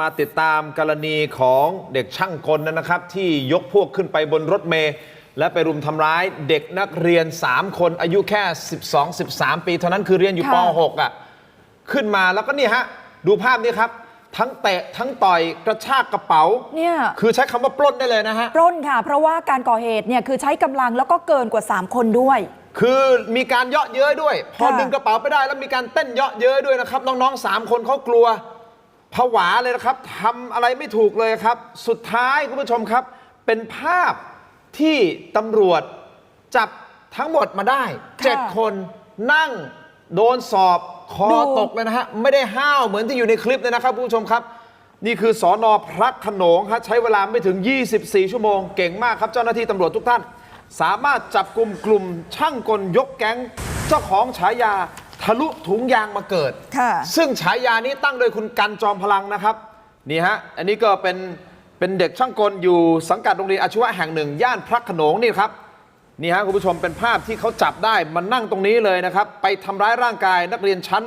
มาติดตามกรณีของเด็กช่างกลนะครับ ที่ยกพวกขึ้นไปบนรถเมล์และไปรุมทำร้ายเด็กนักเรียน 3 คนอายุแค่ 12-13 ปี เท่านั้นคือเรียนอยู่ปค่ะ .6 อะขึ้นมาแล้วก็นี่ฮะ ดูภาพนี้ครับ ทั้งเตะทั้งต่อยกระชากกระเป๋าเนี่ยคือใช้คำว่าปล้นได้เลยนะฮะ ปล้นค่ะ เพราะว่าการก่อเหตุเนี่ยคือใช้กำลังแล้วก็เกินกว่า 3 คนด้วย คือมีการเยาะเย้ยด้วย พอค่ะดึงกระเป๋าไปได้แล้วมีการเต้นเยาะเย้ยด้วยนะครับ น้องๆสามคนเขากลัวผวาเลยนะครับทำอะไรไม่ถูกเลยครับ สุดท้ายคุณผู้ชมครับ เป็นภาพที่ตำรวจจับทั้งหมดมาได้ค่ะเจ็ดคนนั่งโดนสอบคอดูตกเลยนะฮะ ไม่ได้ห้าวเหมือนที่อยู่ในคลิปเลยนะครับคุณผู้ชมครับนี่คือสอนอพระโขนงฮะใช้เวลาไม่ถึง 24 ชั่วโมง เก่งมากครับเจ้าหน้าที่ตำรวจทุกท่าน สามารถจับกลุ่มกลุ่มช่างกลยกแก๊ง เจ้าของฉายาทะลุถุงยางมาเกิด ค่ะ ซึ่งฉายานี้ตั้งโดยคุณกันจอมพลังนะครับนี่ฮะอันนี้ก็เป็นเป็นเด็กช่างกลอยู่สังกัดโรงเรียนอาชีวะแห่งหนึ่ง ย่านพระโขนงนี่ครับนี่ฮะคุณผู้ชมเป็นภาพที่เขาจับได้มานั่งตรงนี้เลยนะครับ ไปทำร้ายร่างกายนักเรียนชั้น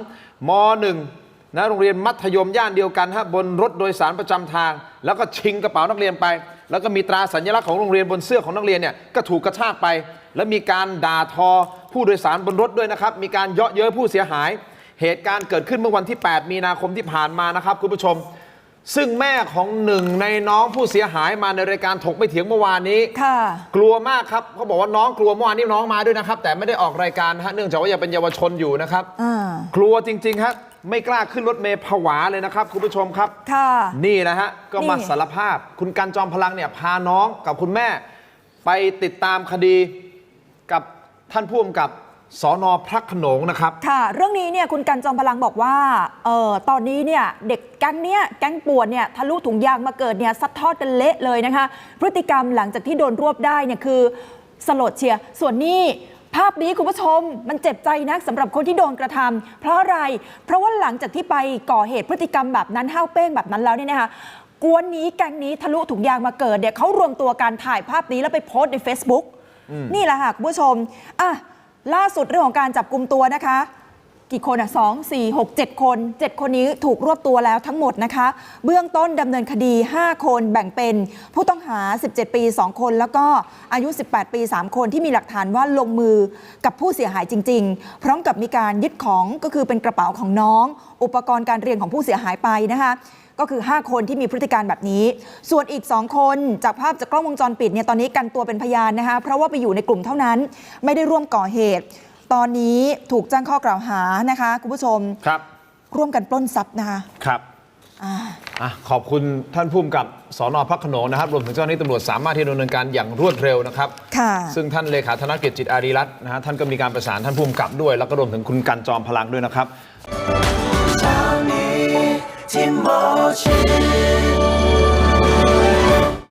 ม .1 นะโรงเรียนมัธยมย่านเดียวกันฮะบนรถโดยสารประจำทาง แล้วก็ชิงกระเป๋านักเรียนไป แล้วก็มีตราสัญลักษณ์ของโรงเรียนบนเสื้อของนักเรียนเนี่ยก็ถูกกระชากไป แล้วมีการด่าทอผู้โดยสารบนรถด้วยนะครับ มีการเยาะเย้ยผู้เสียหาย เหตุการณ์เกิดขึ้นเมื่อวันที่ 8 มีนาคมที่ผ่านมานะครับคุณผู้ชม ซึ่งแม่ของหนึ่งในน้องผู้เสียหายมาในรายการถกไม่เถียงเมื่อวานนี้ ค่ะ กลัวมากครับเขาบอกว่าน้องกลัวเมื่อวานนี้น้องมาด้วยนะครับ แต่ไม่ได้ออกรายการฮะเนื่องจากว่ายังเป็นเยาวชนอยู่นะครับ อ่า กลัวจริงๆครับไม่กล้าขึ้นรถเมล์ผวาเลยนะครับคุณผู้ชมครับ ค่ะ นี่นะฮะ ก็มานี่ สารภาพ คุณกันจอมพลังเนี่ยพาน้องกับคุณแม่ ไปติดตามคดีกับท่านผู้กำกับ สอนอพระโขนงนะครับ ค่ะ เรื่องนี้เนี่ยคุณกันจอมพลังบอกว่าเออตอนนี้เนี่ยเด็กแก๊งเนี้ยแก๊งป่วนเนี่ยทะลุถุงยางมาเกิดเนี่ยซัดทอดกันเละเลยนะคะ พฤติกรรมหลังจากที่โดนรวบได้เนี่ยคือสลดเชียร์ส่วนนี้ภาพนี้คุณผู้ชมมันเจ็บใจนักสำหรับคนที่โดนกระทำเพราะอะไร เพราะว่าหลังจากที่ไปก่อเหตุพฤติกรรมแบบนั้นห้าวเป้งแบบนั้นแล้วเนี่ยนะคะกวนนี้แก๊งนี้ทะลุถุงยางมาเกิดเนี่ยเขารวมตัวกันถ่ายภาพนี้แล้วไปโพสต์ใน Facebook นี่แหละค่ะคุณผู้ชมอะ ล่าสุดเรื่องของการจับกลุ่มตัวนะคะ กี่คนอะสองสี่หกเจ็ดคนเจ็ดคนนี้ถูกรวบตัวแล้วทั้งหมดนะคะ เบื้องต้นดำเนินคดี 5 คนแบ่งเป็นผู้ต้องหา 17 ปี 2 คน แล้วก็อายุ 18 ปี 3 คนที่มีหลักฐานว่าลงมือกับผู้เสียหายจริง ๆ พร้อมกับมีการยึดของก็คือเป็นกระเป๋าของน้อง อุปกรณ์การเรียนของผู้เสียหายไปนะคะ ก็คือ 5 คนที่มีพฤติการแบบนี้ ส่วนอีก 2 คนจากภาพจากกล้องวงจรปิดเนี่ยตอนนี้กันตัวเป็นพยานนะคะเพราะว่าไปอยู่ในกลุ่มเท่านั้น ไม่ได้ร่วมก่อเหตุ ตอนนี้ถูกแจ้งข้อกล่าวหานะคะคุณผู้ชมครับ ร่วมกันปล้นทรัพย์นะคะครับ อ่า อะขอบคุณท่านผู้กำกับสอนอพระโขนงนะครับ รวมถึงเจ้าหน้าที่ตำรวจสามารถที่จะดำเนินการอย่างรวดเร็วนะครับ ค่ะ ซึ่งท่านเลขาธนกิจจิตอารีรัตน์นะฮะท่านก็มีการประสานท่านผู้กำกับด้วย แล้วก็รวมถึงคุณกันจอมพลังด้วยนะครับ找你听不清。